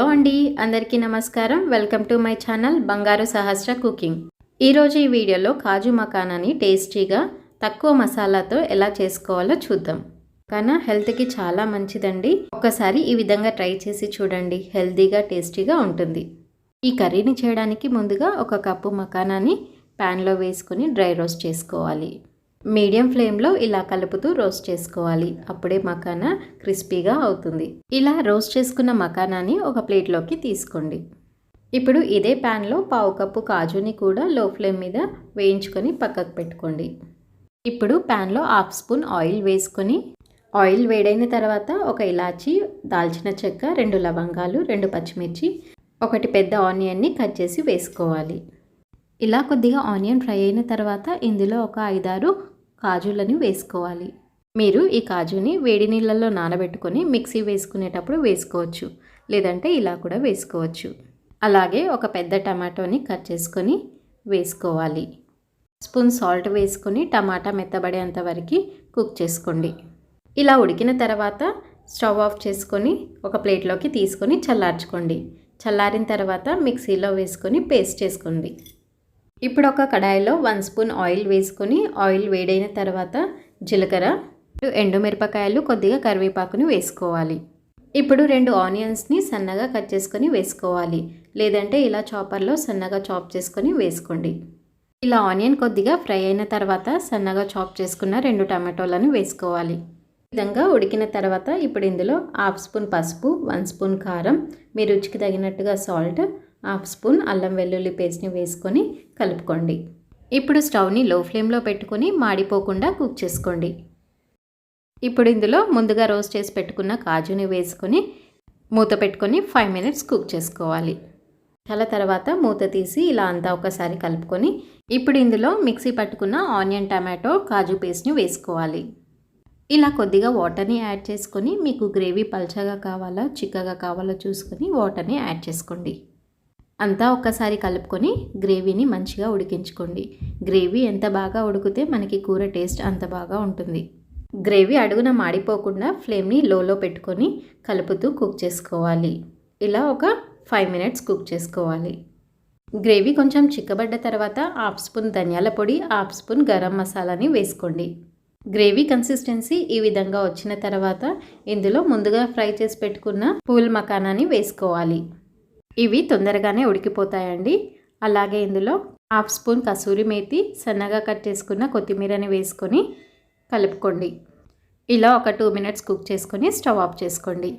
Hello అండి అందరికీ నమస్కారం. వెల్కమ్ టు మై ఛానల్ బంగారు సహస్ర కుకింగ్. ఈరోజు ఈ వీడియోలో కాజు మకానాని టేస్టీగా తక్కువ మసాలాతో ఎలా చేసుకోవాలో చూద్దాం. కానీ హెల్త్కి చాలా మంచిదండి. ఒక్కసారి ఈ విధంగా ట్రై చేసి చూడండి. హెల్తీగా టేస్టీగా ఉంటుంది. ఈ కర్రీని చేయడానికి ముందుగా ఒక కప్పు మకానాన్ని ప్యాన్లో వేసుకుని డ్రై రోస్ట్ చేసుకోవాలి. మీడియం ఫ్లేమ్లో ఇలా కలుపుతూ రోస్ట్ చేసుకోవాలి. అప్పుడే మకానా క్రిస్పీగా అవుతుంది. ఇలా రోస్ట్ చేసుకున్న మకానాని ఒక ప్లేట్లోకి తీసుకోండి. ఇప్పుడు ఇదే ప్యాన్లో పావు కప్పు కాజుని కూడా లో ఫ్లేమ్ మీద వేయించుకొని పక్కకు పెట్టుకోండి. ఇప్పుడు ప్యాన్లో హాఫ్ స్పూన్ ఆయిల్ వేసుకొని ఆయిల్ వేడైన తర్వాత ఒక ఇలాచి దాల్చిన చెక్క రెండు లవంగాలు రెండు పచ్చిమిర్చి ఒకటి పెద్ద ఆనియన్ని కట్ చేసి వేసుకోవాలి. ఇలా కొద్దిగా ఆనియన్ ఫ్రై అయిన తర్వాత ఇందులో ఒక ఐదారు కాజులని వేసుకోవాలి. మీరు ఈ కాజుని వేడి నీళ్ళల్లో నానబెట్టుకొని మిక్సీ వేసుకునేటప్పుడు వేసుకోవచ్చు లేదంటే ఇలా కూడా వేసుకోవచ్చు. అలాగే ఒక పెద్ద టమాటోని కట్ చేసుకొని వేసుకోవాలి. స్పూన్ సాల్ట్ వేసుకొని టమాటా మెత్తబడేంత వరకు కుక్ చేసుకోండి. ఇలా ఉడికిన తర్వాత స్టవ్ ఆఫ్ చేసుకొని ఒక ప్లేట్లోకి తీసుకొని చల్లార్చుకోండి. చల్లారిన తర్వాత మిక్సీలో వేసుకొని పేస్ట్ చేసుకోండి. ఇప్పుడు ఒక కడాయిలో వన్ స్పూన్ ఆయిల్ వేసుకొని ఆయిల్ వేడైన తర్వాత జీలకర్ర ఎండుమిరపకాయలు కొద్దిగా కరివేపాకుని వేసుకోవాలి. ఇప్పుడు రెండు ఆనియన్స్ని సన్నగా కట్ చేసుకొని వేసుకోవాలి. లేదంటే ఇలా చాపర్లో సన్నగా చాప్ చేసుకొని వేసుకోండి. ఇలా ఆనియన్ కొద్దిగా ఫ్రై అయిన తర్వాత సన్నగా చాప్ చేసుకున్న రెండు టమాటోలను వేసుకోవాలి. ఈ విధంగా ఉడికిన తర్వాత ఇప్పుడు ఇందులో హాఫ్ స్పూన్ పసుపు వన్ స్పూన్ కారం మీ రుచికి తగినట్టుగా సాల్ట్ హాఫ్ స్పూన్ అల్లం వెల్లుల్లి పేస్ట్ని వేసుకొని కలుపుకోండి. ఇప్పుడు స్టవ్ని లో ఫ్లేమ్లో పెట్టుకొని మాడిపోకుండా కుక్ చేసుకోండి. ఇప్పుడు ఇందులో ముందుగా రోస్ట్ చేసి పెట్టుకున్న కాజుని వేసుకొని మూత పెట్టుకొని ఫైవ్ మినిట్స్ కుక్ చేసుకోవాలి. చాలా తర్వాత మూత తీసి ఇలా అంతా ఒకసారి కలుపుకొని ఇప్పుడు ఇందులో మిక్సీ పట్టుకున్న ఆనియన్ టమాటో కాజు పేస్ట్ని వేసుకోవాలి. ఇలా కొద్దిగా వాటర్ని యాడ్ చేసుకొని మీకు గ్రేవీ పల్చగా కావాలా చిక్కగా కావాలో చూసుకొని వాటర్ని యాడ్ చేసుకోండి. అంతా ఒక్కసారి కలుపుకొని గ్రేవీని మంచిగా ఉడికించుకోండి. గ్రేవీ ఎంత బాగా ఉడికితే మనకి కూర టేస్ట్ అంత బాగా ఉంటుంది. గ్రేవీ అడుగున మాడిపోకుండా ఫ్లేమ్ని లోలో పెట్టుకొని కలుపుతూ కుక్ చేసుకోవాలి. ఇలా ఒక ఫైవ్ మినిట్స్ కుక్ చేసుకోవాలి. గ్రేవీ కొంచెం చిక్కబడ్డ తర్వాత హాఫ్ స్పూన్ ధనియాల పొడి హాఫ్ స్పూన్ గరం మసాలాని వేసుకోండి. గ్రేవీ కన్సిస్టెన్సీ ఈ విధంగా వచ్చిన తర్వాత ఇందులో ముందుగా ఫ్రై చేసి పెట్టుకున్న పూల్ మకానాని వేసుకోవాలి. ఇవి తొందరగానే ఉడికిపోతాయండి. అలాగే ఇందులో హాఫ్ స్పూన్ కసూరి మేతి సన్నగా కట్ చేసుకున్న కొత్తిమీరని వేసుకొని కలుపుకోండి. ఇలా ఒక టూ మినిట్స్ కుక్ చేసుకొని స్టవ్ ఆఫ్ చేసుకోండి.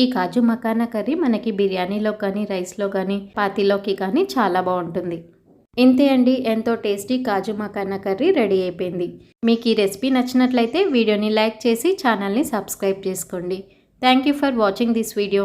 ఈ కాజు మకానా కర్రీ మనకి బిర్యానీలో కానీ రైస్లో కానీ పాతీలోకి కానీ చాలా బాగుంటుంది. ఇంతే అండి ఎంతో tasty kaju makhana curry ready అయిపోయింది. మీకు ఈ రెసిపీ నచ్చినట్లయితే వీడియోని లైక్ చేసి ఛానల్ని సబ్స్క్రైబ్ చేసుకోండి. Thank you for watching this video.